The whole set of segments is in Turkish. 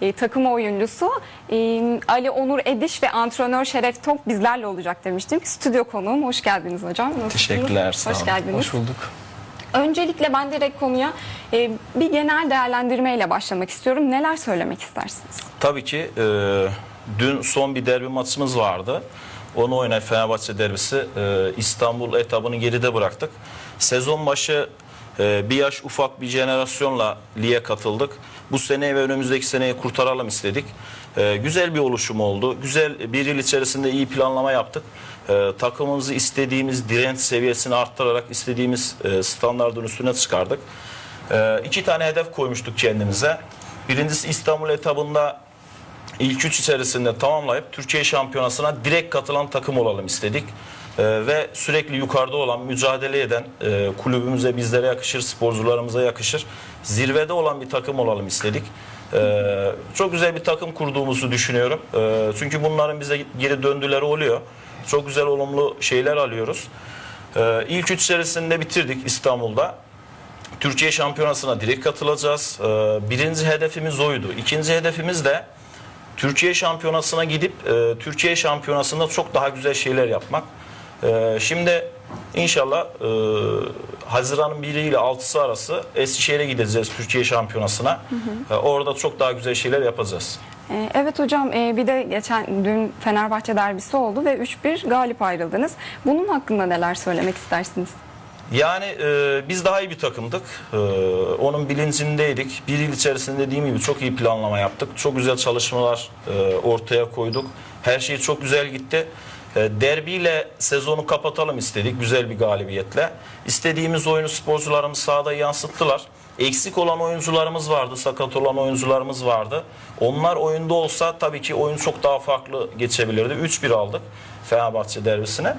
e, takım oyuncusu e, Ali Onur Ediş ve antrenör Şeref Tok bizlerle olacak demiştim. Stüdyo konuğum. Hoş geldiniz hocam. Nasılsınız? Teşekkürler. Sağ Hoş olun. geldiniz. Hoş bulduk. Öncelikle ben direkt konuya e, bir genel değerlendirmeyle başlamak istiyorum. Neler söylemek istersiniz? Tabii ki e, dün son bir derbi maçımız vardı. Onu oynayan Fenerbahçe derbisi e, İstanbul etabını geride bıraktık. Sezon başı e, bir yaş ufak bir jenerasyonla lige katıldık. Bu seneyi ve önümüzdeki seneyi kurtaralım istedik. E, güzel bir oluşum oldu. Güzel bir yıl içerisinde iyi planlama yaptık. E, takımımızı istediğimiz direnç seviyesini arttırarak istediğimiz e, standartın üstüne çıkardık. E, iki tane hedef koymuştuk kendimize. Birincisi İstanbul etabında ilk üç içerisinde tamamlayıp Türkiye şampiyonasına direkt katılan takım olalım istedik. Ee, ve sürekli yukarıda olan, mücadele eden e, kulübümüze, bizlere yakışır, sporcularımıza yakışır. Zirvede olan bir takım olalım istedik. Ee, çok güzel bir takım kurduğumuzu düşünüyorum. Ee, çünkü bunların bize geri döndüleri oluyor. Çok güzel olumlu şeyler alıyoruz. Ee, ilk üç içerisinde bitirdik İstanbul'da. Türkiye şampiyonasına direkt katılacağız. Ee, birinci hedefimiz oydu. İkinci hedefimiz de Türkiye şampiyonasına gidip e, Türkiye şampiyonasında çok daha güzel şeyler yapmak. E, şimdi inşallah e, Haziran'ın 1 ile 6'sı arası Eskişehir'e gideceğiz Türkiye şampiyonasına. E, orada çok daha güzel şeyler yapacağız. Ee, Evet hocam e, bir de geçen dün Fenerbahçe derbisi oldu ve 3-1 galip ayrıldınız. Bunun hakkında neler söylemek istersiniz? Yani e, biz daha iyi bir takımdık. E, onun bilincindeydik. Bir yıl içerisinde dediğim gibi çok iyi planlama yaptık. Çok güzel çalışmalar e, ortaya koyduk. Her şey çok güzel gitti. E, derbiyle sezonu kapatalım istedik güzel bir galibiyetle. İstediğimiz oyunu sporcularımız sahada yansıttılar. Eksik olan oyuncularımız vardı, sakat olan oyuncularımız vardı. Onlar oyunda olsa tabii ki oyun çok daha farklı geçebilirdi. 3-1 aldık Fenerbahçe derbisine.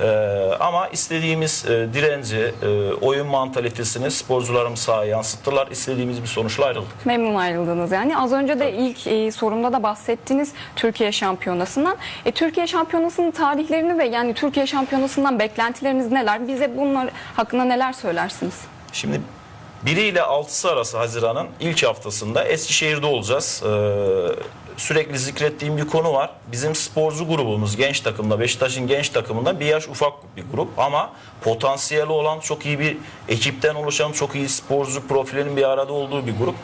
Ee, ama istediğimiz e, direnci, e, oyun mantalitesini sporcularımız sahaya yansıttılar. İstediğimiz bir sonuçla ayrıldık. Memnun ayrıldınız yani. Az önce de ilk e, sorumda da bahsettiniz Türkiye Şampiyonası'ndan. E, Türkiye Şampiyonası'nın tarihlerini ve yani Türkiye Şampiyonası'ndan beklentileriniz neler? Bize bunlar hakkında neler söylersiniz? Şimdi 1 ile 6'sı arası Haziran'ın ilk haftasında Eskişehir'de olacağız. Ee, sürekli zikrettiğim bir konu var. Bizim sporcu grubumuz genç takımda, Beşiktaş'ın genç takımında bir yaş ufak bir grup ama potansiyeli olan çok iyi bir ekipten oluşan çok iyi sporcu profilinin bir arada olduğu bir grup.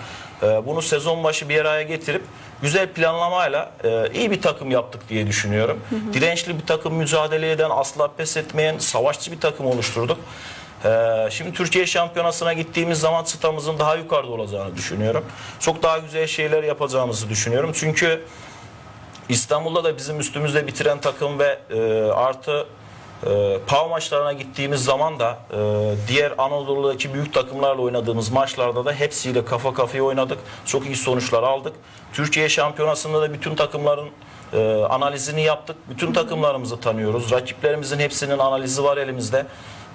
Ee, bunu sezon başı bir araya getirip güzel planlamayla e, iyi bir takım yaptık diye düşünüyorum. Dirençli bir takım, mücadele eden, asla pes etmeyen, savaşçı bir takım oluşturduk. Ee, şimdi Türkiye Şampiyonası'na gittiğimiz zaman çıtamızın daha yukarıda olacağını düşünüyorum. Çok daha güzel şeyler yapacağımızı düşünüyorum. Çünkü İstanbul'da da bizim üstümüzde bitiren takım ve e, artı e, PAV maçlarına gittiğimiz zaman da e, diğer Anadolu'daki büyük takımlarla oynadığımız maçlarda da hepsiyle kafa kafaya oynadık. Çok iyi sonuçlar aldık. Türkiye Şampiyonası'nda da bütün takımların e, analizini yaptık. Bütün takımlarımızı tanıyoruz. Rakiplerimizin hepsinin analizi var elimizde.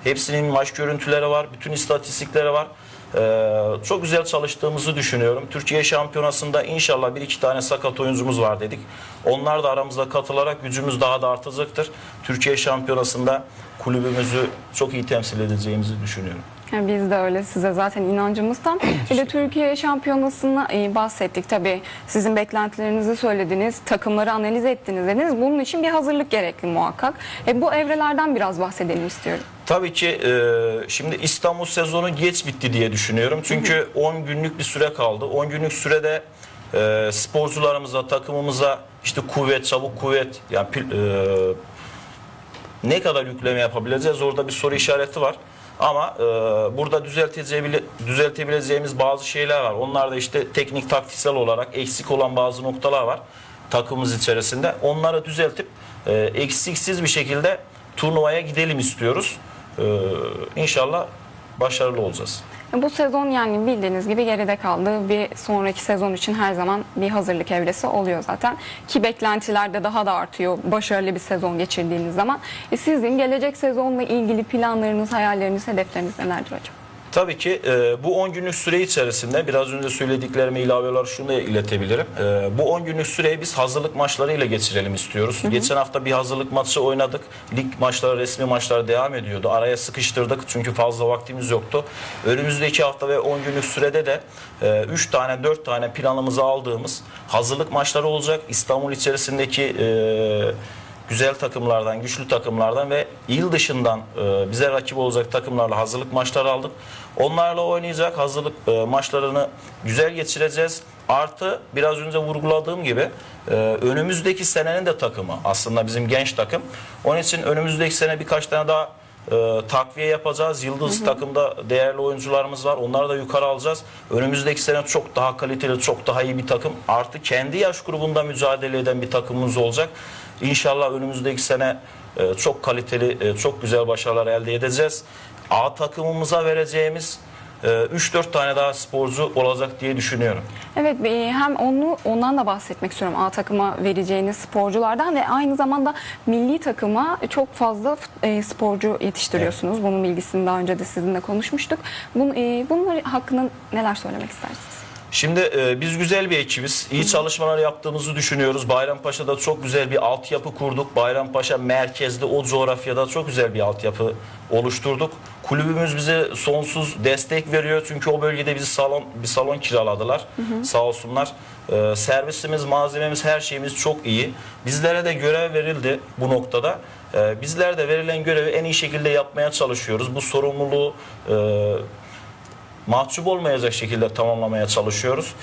Hepsinin maç görüntüleri var. Bütün istatistikleri var. Ee, çok güzel çalıştığımızı düşünüyorum. Türkiye Şampiyonası'nda inşallah bir iki tane sakat oyuncumuz var dedik. Onlar da aramızda katılarak gücümüz daha da artacaktır. Türkiye Şampiyonası'nda kulübümüzü çok iyi temsil edeceğimizi düşünüyorum. Yani biz de öyle size zaten inancımız tam. Bir de Türkiye Şampiyonası'nı e, bahsettik tabii. Sizin beklentilerinizi söylediniz, takımları analiz ettiniz dediniz. Bunun için bir hazırlık gerekli muhakkak. E, bu evrelerden biraz bahsedelim istiyorum. Tabii ki e, şimdi İstanbul sezonu geç bitti diye düşünüyorum. Çünkü 10 günlük bir süre kaldı. 10 günlük sürede e, sporcularımıza, takımımıza işte kuvvet, çabuk kuvvet yani pil- e, ne kadar yükleme yapabileceğiz orada bir soru işareti var. Ama e, burada düzeltebileceğimiz bazı şeyler var. Onlar da işte teknik taktiksel olarak eksik olan bazı noktalar var takımımız içerisinde. Onları düzeltip e, eksiksiz bir şekilde turnuvaya gidelim istiyoruz. E, inşallah başarılı olacağız. Bu sezon yani bildiğiniz gibi geride kaldı. Bir sonraki sezon için her zaman bir hazırlık evresi oluyor zaten. Ki beklentiler de daha da artıyor başarılı bir sezon geçirdiğiniz zaman. E, sizin gelecek sezonla ilgili planlarınız, hayalleriniz, hedefleriniz nelerdir hocam? Tabii ki e, bu 10 günlük süre içerisinde biraz önce söylediklerime ilave olarak şunu da iletebilirim. E, bu 10 günlük süreyi biz hazırlık maçlarıyla geçirelim istiyoruz. Geçen hafta bir hazırlık maçı oynadık. Lig maçları, resmi maçlar devam ediyordu. Araya sıkıştırdık çünkü fazla vaktimiz yoktu. Önümüzdeki hafta ve 10 günlük sürede de 3 tane 4 tane planımızı aldığımız hazırlık maçları olacak. İstanbul içerisindeki e, güzel takımlardan, güçlü takımlardan ve il dışından e, bize rakip olacak takımlarla hazırlık maçları aldık. Onlarla oynayacak hazırlık e, maçlarını güzel geçireceğiz. Artı biraz önce vurguladığım gibi e, önümüzdeki senenin de takımı aslında bizim genç takım. Onun için önümüzdeki sene birkaç tane daha e, takviye yapacağız. Yıldız takımda değerli oyuncularımız var. Onları da yukarı alacağız. Önümüzdeki sene çok daha kaliteli, çok daha iyi bir takım. Artı kendi yaş grubunda mücadele eden bir takımımız olacak. İnşallah önümüzdeki sene e, çok kaliteli, e, çok güzel başarılar elde edeceğiz. A takımımıza vereceğimiz e, 3-4 tane daha sporcu olacak diye düşünüyorum. Evet e, hem onu ondan da bahsetmek istiyorum A takıma vereceğiniz sporculardan ve aynı zamanda milli takıma çok fazla e, sporcu yetiştiriyorsunuz. Bunun bilgisini daha önce de sizinle konuşmuştuk. Bun, e, bunlar hakkında neler söylemek istersiniz? Şimdi e, biz güzel bir ekibiz. İyi çalışmalar yaptığımızı düşünüyoruz. Bayrampaşa'da çok güzel bir altyapı kurduk. Bayrampaşa merkezde o coğrafyada çok güzel bir altyapı oluşturduk. Kulübümüz bize sonsuz destek veriyor. Çünkü o bölgede bizi salon bir salon kiraladılar. Sağ olsunlar. E, servisimiz, malzememiz, her şeyimiz çok iyi. Bizlere de görev verildi bu noktada. E, bizler de verilen görevi en iyi şekilde yapmaya çalışıyoruz. Bu sorumluluğu e, mahcup olmayacak şekilde tamamlamaya çalışıyoruz.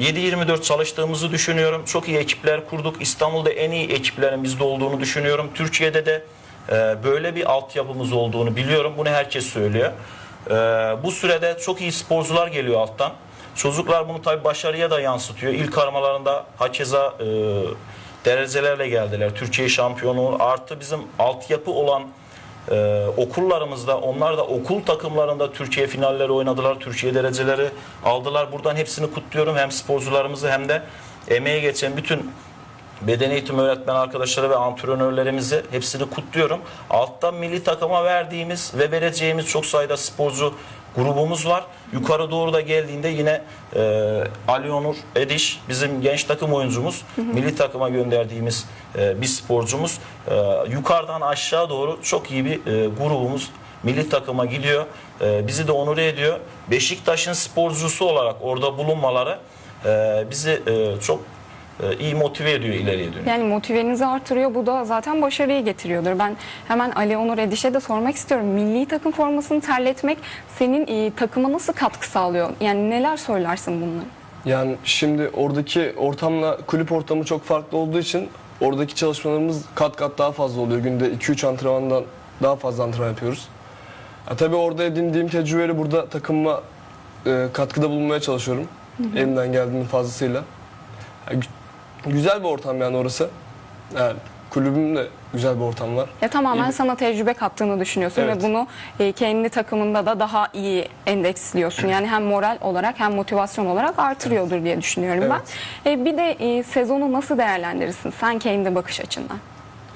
7-24 çalıştığımızı düşünüyorum. Çok iyi ekipler kurduk. İstanbul'da en iyi ekiplerin bizde olduğunu düşünüyorum. Türkiye'de de e, böyle bir altyapımız olduğunu biliyorum. Bunu herkes söylüyor. E, bu sürede çok iyi sporcular geliyor alttan. Çocuklar bunu tabii başarıya da yansıtıyor. İlk aramalarında hakeza e, derecelerle geldiler. Türkiye şampiyonu artı bizim altyapı olan ee, okullarımızda onlar da okul takımlarında Türkiye finalleri oynadılar. Türkiye dereceleri aldılar. Buradan hepsini kutluyorum. Hem sporcularımızı hem de emeği geçen bütün beden eğitimi öğretmen arkadaşları ve antrenörlerimizi hepsini kutluyorum. Alttan milli takıma verdiğimiz ve vereceğimiz çok sayıda sporcu grubumuz var. Yukarı doğru da geldiğinde yine e, Ali Onur Ediş bizim genç takım oyuncumuz. Milli takıma gönderdiğimiz e, bir sporcumuz. E, yukarıdan aşağı doğru çok iyi bir e, grubumuz milli takıma gidiyor. E, bizi de onur ediyor. Beşiktaş'ın sporcusu olarak orada bulunmaları e, bizi e, çok iyi motive ediyor ileriye dönüyor. Yani motivenizi artırıyor. Bu da zaten başarıyı getiriyordur. Ben hemen Ali Onur Ediş'e de sormak istiyorum. Milli takım formasını terletmek senin e, takıma nasıl katkı sağlıyor? Yani neler söylersin bunları? Yani şimdi oradaki ortamla kulüp ortamı çok farklı olduğu için oradaki çalışmalarımız kat kat daha fazla oluyor. Günde 2-3 antrenmandan daha fazla antrenman yapıyoruz. Ya tabii orada edindiğim tecrübeleri burada takımıma e, katkıda bulunmaya çalışıyorum. Elimden geldiğinin fazlasıyla. Ya gü- güzel bir ortam yani orası. Yani kulübümde güzel bir ortam var. Ya tamamen İyi. sana tecrübe kattığını düşünüyorsun Evet. ve bunu e, kendi takımında da daha iyi endeksliyorsun. Yani hem moral olarak hem motivasyon olarak artırıyordur diye düşünüyorum ben. E, bir de e, sezonu nasıl değerlendirirsin sen kendi bakış açından?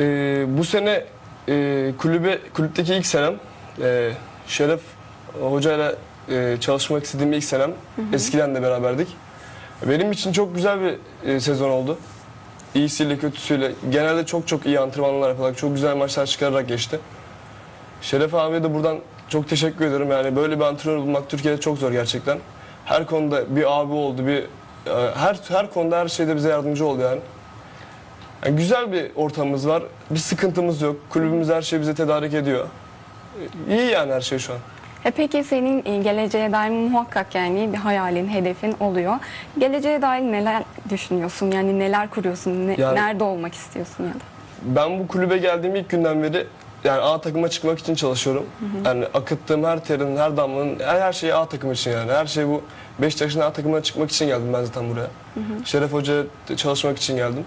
Ee, bu sene e, kulübe kulüpteki ilk senem e, Şeref hocayla e, çalışmak istediğim ilk senem. Eskiden de beraberdik. Benim için çok güzel bir e, sezon oldu. İyisiyle kötüsüyle genelde çok çok iyi antrenmanlar yaparak çok güzel maçlar çıkararak geçti. Şeref abiye de buradan çok teşekkür ederim. Yani böyle bir antrenör bulmak Türkiye'de çok zor gerçekten. Her konuda bir abi oldu, bir e, her her konuda her şeyde bize yardımcı oldu yani. Yani güzel bir ortamımız var. Bir sıkıntımız yok. Kulübümüz her şeyi bize tedarik ediyor. İyi yani her şey şu an. E peki senin e, geleceğe dair muhakkak yani bir hayalin, hedefin oluyor. Geleceğe dair neler düşünüyorsun? Yani neler kuruyorsun? Ne- Yani- nerede olmak istiyorsun ya da? Ben bu kulübe geldiğim ilk günden beri yani A takıma çıkmak için çalışıyorum. Yani akıttığım her terin, her damlanın, her, her şey A takım için yani. Her şey bu Beşiktaş'ın A takımına çıkmak için geldim ben zaten buraya. Şeref Hoca çalışmak için geldim.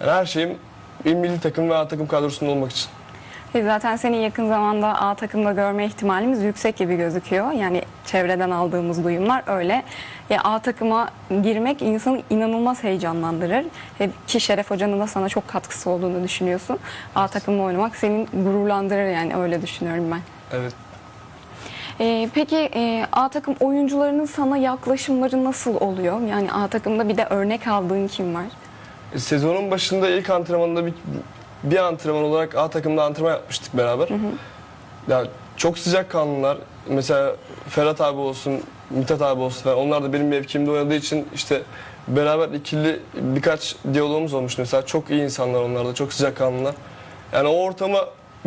Yani her şeyim bir milli takım ve A takım kadrosunda olmak için. E Zaten seni yakın zamanda A takımda görme ihtimalimiz yüksek gibi gözüküyor. Yani çevreden aldığımız duyumlar öyle. Ya A takıma girmek insanı inanılmaz heyecanlandırır. E, Ki Şeref Hoca'nın da sana çok katkısı olduğunu düşünüyorsun. A takımda oynamak senin gururlandırır yani öyle düşünüyorum ben. Evet. Ee, peki e, A takım oyuncularının sana yaklaşımları nasıl oluyor? Yani A takımda bir de örnek aldığın kim var? E, Sezonun başında ilk antrenmanında bir, bir antrenman olarak A takımda antrenman yapmıştık beraber. Ya çok sıcak kanlılar. Mesela Ferhat abi olsun, Mithat abi olsun falan. Onlar da benim mevkimde oynadığı için işte beraber ikili birkaç diyalogumuz olmuştu. Mesela çok iyi insanlar onlar da, çok sıcak kanlılar. Yani o ortama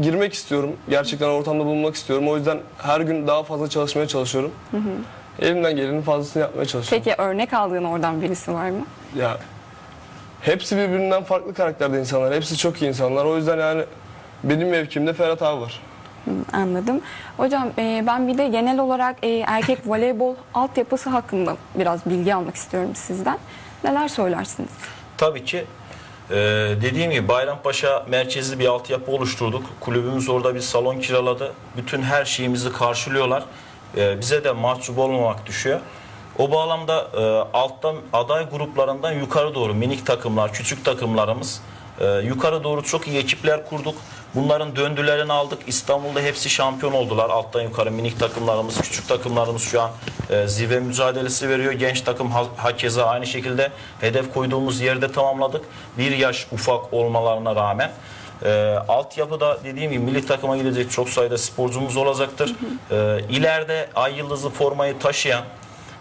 girmek istiyorum. Gerçekten ortamda bulunmak istiyorum. O yüzden her gün daha fazla çalışmaya çalışıyorum. Elimden gelenin fazlasını yapmaya çalışıyorum. Peki örnek aldığın oradan birisi var mı? Ya hepsi birbirinden farklı karakterde insanlar. Hepsi çok iyi insanlar. O yüzden yani benim mevkimde Ferhat abi var. Anladım. Hocam e, ben bir de genel olarak e, erkek voleybol altyapısı hakkında biraz bilgi almak istiyorum sizden. Neler söylersiniz? Tabii ki e, dediğim gibi Bayrampaşa merkezli bir altyapı oluşturduk. Kulübümüz orada bir salon kiraladı. Bütün her şeyimizi karşılıyorlar. E, bize de mahcup olmamak düşüyor. O bağlamda e, alttan aday gruplarından yukarı doğru minik takımlar, küçük takımlarımız e, yukarı doğru çok iyi ekipler kurduk. Bunların döndülerini aldık. İstanbul'da hepsi şampiyon oldular. Alttan yukarı minik takımlarımız, küçük takımlarımız şu an e, zirve mücadelesi veriyor. Genç takım ha- hakeza aynı şekilde hedef koyduğumuz yerde tamamladık. Bir yaş ufak olmalarına rağmen. E, altyapıda dediğim gibi milli takıma gidecek çok sayıda sporcumuz olacaktır. E, ileride ay yıldızlı formayı taşıyan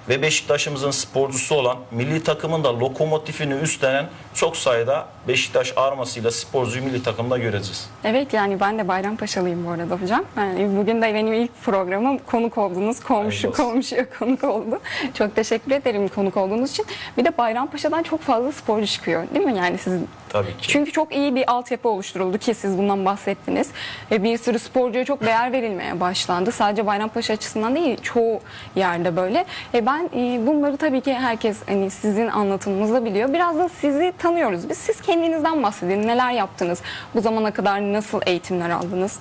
ve Beşiktaş'ımızın sporcusu olan milli takımın da lokomotifini üstlenen çok sayıda Beşiktaş armasıyla sporcuyu milli takımda göreceğiz. Evet yani ben de Bayrampaşalıyım bu arada hocam. Yani bugün de benim ilk programım konuk oldunuz. Komşu komşuya konuk oldu. Çok teşekkür ederim konuk olduğunuz için. Bir de Bayrampaşa'dan çok fazla sporcu çıkıyor değil mi? Yani sizin Tabii ki. Çünkü çok iyi bir altyapı oluşturuldu ki siz bundan bahsettiniz. Ve bir sürü sporcuya çok değer verilmeye başlandı. Sadece Bayrampaşa açısından değil çoğu yerde böyle. E ben e, bunları tabii ki herkes hani sizin anlatımınızda biliyor. Biraz da sizi tanıyoruz biz. Siz kendinizden bahsedin. Neler yaptınız? Bu zamana kadar nasıl eğitimler aldınız?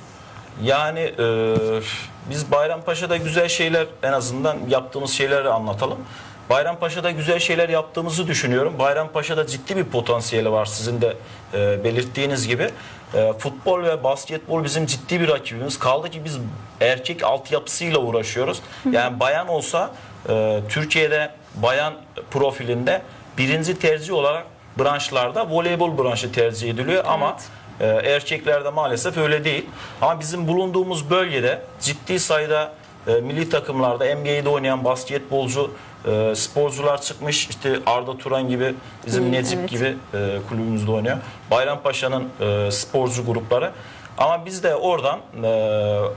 Yani e, biz Bayrampaşa'da güzel şeyler en azından yaptığımız şeyleri anlatalım. Bayrampaşa'da güzel şeyler yaptığımızı düşünüyorum. Bayrampaşa'da ciddi bir potansiyeli var sizin de e, belirttiğiniz gibi. E, futbol ve basketbol bizim ciddi bir rakibimiz. Kaldı ki biz erkek altyapısıyla uğraşıyoruz. Yani bayan olsa e, Türkiye'de bayan profilinde birinci tercih olarak branşlarda voleybol branşı tercih ediliyor ama ee, erkeklerde maalesef öyle değil. Ama bizim bulunduğumuz bölgede ciddi sayıda e, milli takımlarda NBA'de oynayan basketbolcu e, sporcular çıkmış. İşte Arda Turan gibi, bizim Hı, Necip evet. gibi e, kulübümüzde oynuyor. Bayrampaşa'nın e, sporcu grupları. Ama biz de oradan e,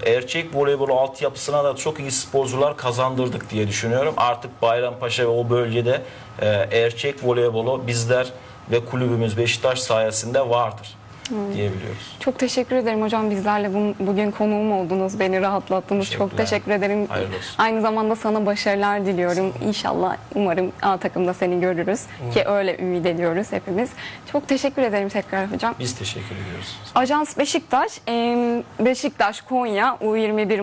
erkek voleybolu altyapısına da çok iyi sporcular kazandırdık diye düşünüyorum. Artık Bayrampaşa ve o bölgede e, erkek voleybolu bizler ve kulübümüz Beşiktaş sayesinde vardır diyebiliyoruz. Çok teşekkür ederim hocam bizlerle bugün, bugün konuğum oldunuz. Beni rahatlattınız. Çok teşekkür ederim. Aynı zamanda sana başarılar diliyorum. İnşallah umarım A takımda seni görürüz. Ki öyle ümit ediyoruz hepimiz. Çok teşekkür ederim tekrar hocam. Biz teşekkür ediyoruz. Ajans Beşiktaş, Beşiktaş Konya U21